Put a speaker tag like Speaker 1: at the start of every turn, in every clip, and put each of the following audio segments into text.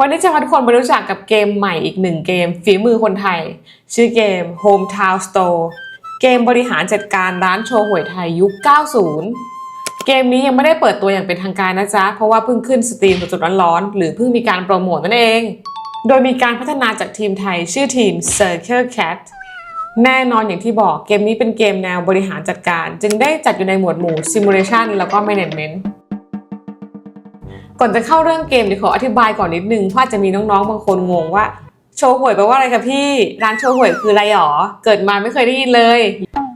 Speaker 1: วันนี้จะพาทุกคนไปรู้จักกับเกมใหม่อีกหนึ่งเกม ฝีมือคนไทย ชื่อเกม Hometown Store เกมบริหารจัดการร้านโชว์หวยไทยยุค 90 เกมนี้ยังไม่ได้เปิดตัวอย่างเป็นทางการนะจ๊ะ เพราะว่าเพิ่งขึ้นสตรีมสดๆร้อนๆหรือเพิ่งมีการโปรโมทนั่นเอง โดยมีการพัฒนาจากทีมไทยชื่อทีม Circle Cat แน่นอนอย่างที่บอกเกมนี้เป็นเกมแนวบริหารจัดการ จึงได้จัดอยู่ในหมวดหมู่ Simulation แล้วก็ Management ก่อนจะเข้าเรื่องเกมเดี๋ยวขออธิบายก่อนนิดนึงเพราะจะมีน้องๆบางคนงงว่า โชว์หวยแปลว่าอะไรคะพี่ร้านโชว์หวยคืออะไรหรอเกิดมาไม่เคยได้ยินเลย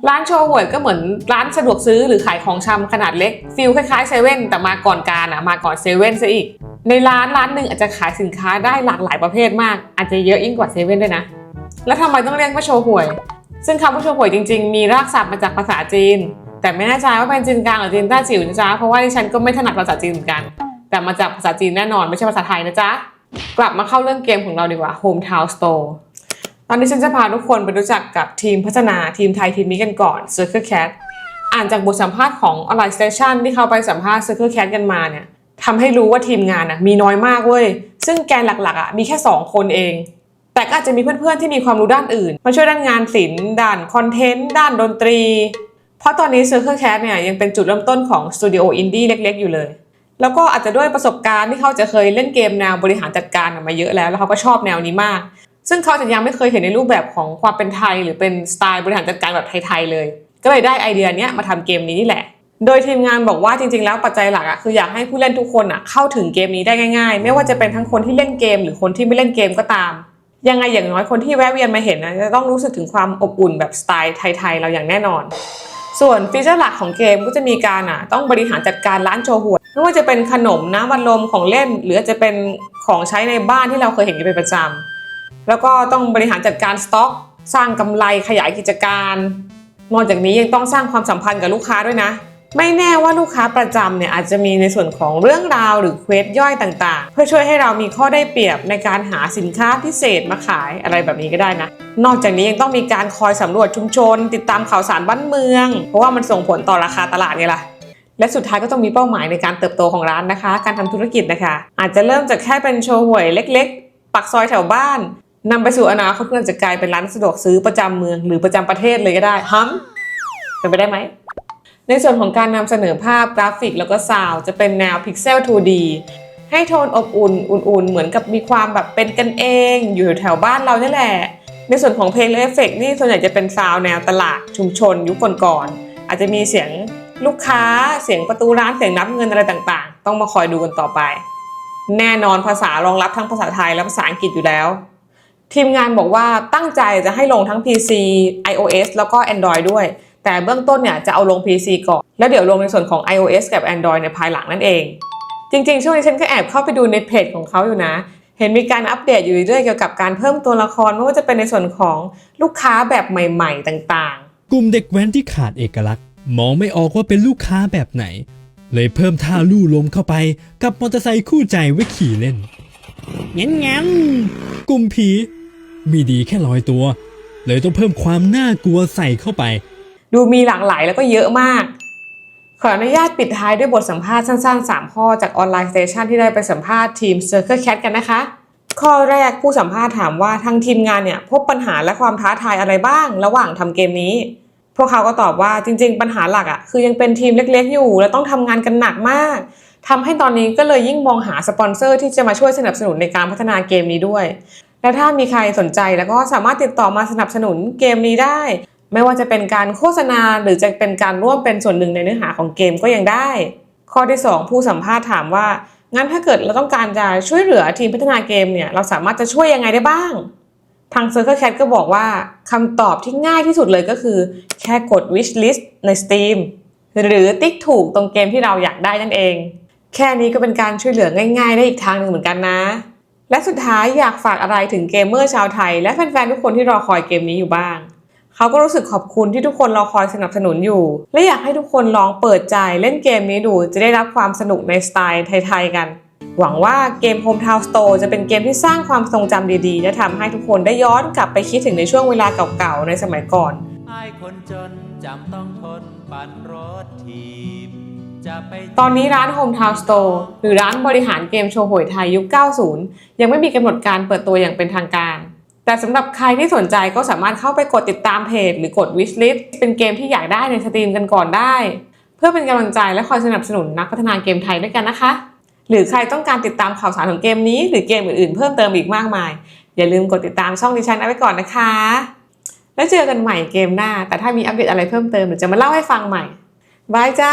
Speaker 1: ร้านโชว์หวยก็เหมือนร้านสะดวกซื้อหรือขายของชำขนาดเล็กฟิลคล้ายๆเซเว่นแต่มาก่อนการอะมาก่อนเซเว่นซะอีก ในร้านร้านหนึ่งอาจจะขายสินค้าได้หลากหลายประเภทมาก อาจจะเยอะยิ่งกว่าเซเว่นด้วยนะแล้วทำไมต้องเรียกว่าโชว์หวย ซึ่งคำว่าโชว์หวยจริง ๆ มีรากศัพท์มาจากภาษาจีน แต่ไม่แน่ใจว่าเป็นจีนกลางหรือจีนใต้จิ๋วนะจ๊ะเพราะว่าดิฉันก็ไม่ถนัดภาษาจีนเหมือนกัน แต่มาจากภาษาจีนแน่นอนไม่ใช่ภาษาไทยนะจ๊ะ กลับมาเข้าเรื่องเกมของเราดีกว่า Hometown Store ตอนนี้ฉันจะพาทุกคนไปรู้จักกับทีมพัฒนาทีมไทยทีมนี้กันก่อน Circle Cat อ่านจากบทสัมภาษณ์ของ Online Station ที่เขาไปสัมภาษณ์ Circle Cat กันมาเนี่ยทำให้รู้ว่าทีมงานน่ะมีน้อยมากเว้ย ซึ่งแกนหลักๆอะมีแค่ 2 คนเอง แต่ก็อาจจะมีเพื่อนๆที่มีความรู้ด้านอื่น มาช่วยด้านงานศิลป์ด้านคอนเทนต์ด้านดนตรี เพราะตอนนี้ Circle Cat เนี่ยยังเป็นจุดเริ่มต้นของสตูดิโออินดี้เล็กๆอยู่เลย แล้วก็อาจจะด้วยประสบการณ์ที่เขาจะเคยเล่นเกมแนวบริหารจัดการมาเยอะแล้ว แล้วเขาก็ชอบแนวนี้มาก ซึ่งเขาจะยังไม่เคยเห็นในรูปแบบของความเป็นไทย หรือเป็นสไตล์บริหารจัดการแบบไทยๆเลย ก็เลยได้ไอเดียนี้มาทำเกมนี้นี่แหละ โดยทีมงานบอกว่าจริงๆ แล้วปัจจัยหลักอะคืออยากให้ผู้เล่นทุกคนอะเข้าถึงเกมนี้ได้ง่าย ๆ ไม่ว่าจะเป็นทั้งคนที่เล่นเกม หรือคนที่ไม่เล่นเกมก็ตาม ยังไงอย่างน้อยคนที่แวะเวียนมาเห็นนะจะต้องรู้สึกถึงความอบอุ่นแบบสไตล์ไทยๆเราอย่างแน่นอน ส่วนฟีเจอร์หลักของเกมก็จะมีการอะต้องบริหารจัดการร้านโชว์หวย ไม่ว่าจะเป็นขนมน้ำบัลลมของเล่น หรือจจะเป็นของใช้ในบ้านที่เราเคยเห็นกันเป็นประจำแล้วก็ต้องบริหารจัดการสต็อก สร้างกำไรขยายกิจการนอกจากนี้ยังต้องสร้างความสัมพันธ์กับลูกค้าด้วยนะ ไม่แน่ว่าลูกค้าประจำเนี่ยอาจจะมีในส่วนของเรื่องราวหรือเควสย่อยต่างๆ เพื่อช่วยให้เรามีข้อได้เปรียบในการหาสินค้าพิเศษมาขายอะไรแบบนี้ก็ได้นะ นอกจากนี้ยังต้องมีการคอยสำรวจชุมชน ติดตามข่าวสารบ้านเมือง เพราะว่ามันส่งผลต่อราคาตลาดไงล่ะ และสุดท้ายก็ต้องมีเป้าหมายในการเติบโตของร้านนะคะ การทำธุรกิจนะคะ อาจจะเริ่มจากแค่เป็นโชว์หวยเล็ก ๆ ปักซอยแถวบ้านนำไปสู่อนาคตเพื่อจะกลายเป็นร้านสะดวกซื้อประจำเมืองหรือประจำประเทศเลยก็ได้ฮัมเป็นไปได้ไหมในส่วนของการนำเสนอภาพกราฟิกแล้วก็ซาวจะเป็นแนวพิกเซล 2D ให้โทนอบอุ่นอุ่นๆ เหมือนกับมีความแบบเป็นกันเอง อยู่แถวบ้านเรานี่แหละ ในส่วนของเพลงและเอฟเฟกต์นี่ส่วนใหญ่จะเป็นซาวแนวตลาดชุมชนยุคก่อนๆอาจจะมีเสียง ลูกค้าเสียงประตูร้านเสียงนับเงินอะไรต่างๆ ต้องมาคอยดูกันต่อไป แน่นอนภาษารองรับทั้งภาษาไทยและภาษาอังกฤษอยู่แล้ว ทีมงานบอกว่าตั้งใจจะให้ลงทั้ง PC iOS แล้วก็ Android ด้วย แต่เบื้องต้นเนี่ยจะเอาลง PC ก่อน แล้วเดี๋ยวลงในส่วนของ iOS กับ Android ในภายหลังนั่นเอง จริงๆ ช่วงนี้ฉันก็แอบเข้าไปดูในเพจของเขาอยู่นะเห็นมีการอัปเดตอยู่เรื่อยเกี่ยวกับการเพิ่มตัวละครไม่ว่าจะเป็นในส่วนของลูกค้าแบบใหม่ ๆ ต่างๆ
Speaker 2: กลุ่มเด็กแว้นที่ขาดเอกลักษณ์ มองไม่ออกว่าเป็นลูกค้าแบบไหน เลยเพิ่มท่าลู่ลมเข้าไป กับมอเตอร์ไซค์คู่ใจไว้ขี่เล่นงั้นงั้นๆกลุ่มผีมีดีแค่ลอยตัว เลยต้องเพิ่มความน่ากลัวใส่เข้าไป
Speaker 1: ดูมีหลากหลายแล้วก็เยอะมาก ขออนุญาตปิดท้ายด้วยบทสัมภาษณ์สั้นๆ 3 ข้อจากออนไลน์สเตชันที่ได้ไปสัมภาษณ์ทีม Circle Cat กันนะคะ ข้อแรกผู้สัมภาษณ์ถามว่าทางทีมงานเนี่ย พบปัญหาและความท้าทายอะไรบ้าง ระหว่างทำเกมนี้ วกเขาก็ตอบว่าจริง ๆ ปัญหาหลักอะ่ะคือยังเป็นทีมเล็ก ๆ อยู่ และต้องทำงานกันหนักมากทำให้ตอนนี้ก็เลยยิ่งมองหาสปอนเซอร์ที่จะมาช่วยสนับสนุนในการพัฒนาเกมนี้ด้วย และถ้ามีใครสนใจแล้วก็สามารถติดต่อมาสนับสนุนเกมนี้ได้ ไม่ว่าจะเป็นการโฆษณาหรือจะเป็นการร่วมเป็นส่วนหนึ่งในเนื้อหาของเกมก็ยังได้ ข้อที่ 2 ผู้สัมภาษณ์ถามว่างั้นถ้าเกิดเราต้องการจะช่วยเหลือทีมพัฒนาเกมเนี่ยเราสามารถจะช่วยยังไงได้บ้าง ทาง Circle Cat ก็บอกว่าคำตอบที่ง่ายที่สุดเลยก็คือ แค่กด wish list ใน Steam หรือติ๊กถูกตรงเกมที่เราอยากได้นั่นเอง แค่นี้ก็เป็นการช่วยเหลือง่ายๆ ได้อีกทางหนึ่งเหมือนกันนะ และสุดท้ายอยากฝากอะไรถึงเกมเมอร์ชาวไทย และแฟนๆทุกคนที่รอคอยเกมนี้อยู่บ้าง เขาก็รู้สึกขอบคุณที่ทุกคนรอคอยสนับสนุนอยู่ และอยากให้ทุกคนลองเปิดใจเล่นเกมนี้ดูจะได้รับความสนุกในสไตล์ไทยๆกัน หวังว่าเกม Hometown Store จะเป็นเกมที่สร้างความทรงจำดีๆ และทำให้ทุกคนได้ย้อนกลับไปคิดถึงในช่วงเวลาเก่าๆ ในสมัยก่อน
Speaker 3: ไอ้คนจนจำต้องทนปั่นรถทีบ
Speaker 1: ตอนนี้ร้าน Hometown Store หรือร้านบริหารเกมโชว์หวยไทยยุค 90 ยังไม่มีกำหนดการเปิดตัวอย่างเป็นทางการ แต่สำหรับใครที่สนใจก็สามารถเข้าไปกดติดตามเพจ หรือกด wishlist เป็นเกมที่อยากได้ในสตรีมกันก่อนได้ เพื่อเป็นกำลังใจและคอยสนับสนุนนักพัฒนาเกมไทยด้วยกันนะคะ หรือใครต้องการติดตามข่าวสารของเกมนี้ หรือเกมอื่นๆเพิ่มเติมอีกมากมาย อย่าลืมกดติดตามช่องดิฉันเอาไว้ก่อนนะคะ แล้วเจอกันใหม่เกมหน้า แต่ถ้ามีอัปเดตอะไรเพิ่มเติมเดี๋ยวจะมาเล่าให้ฟังใหม่บายจ้า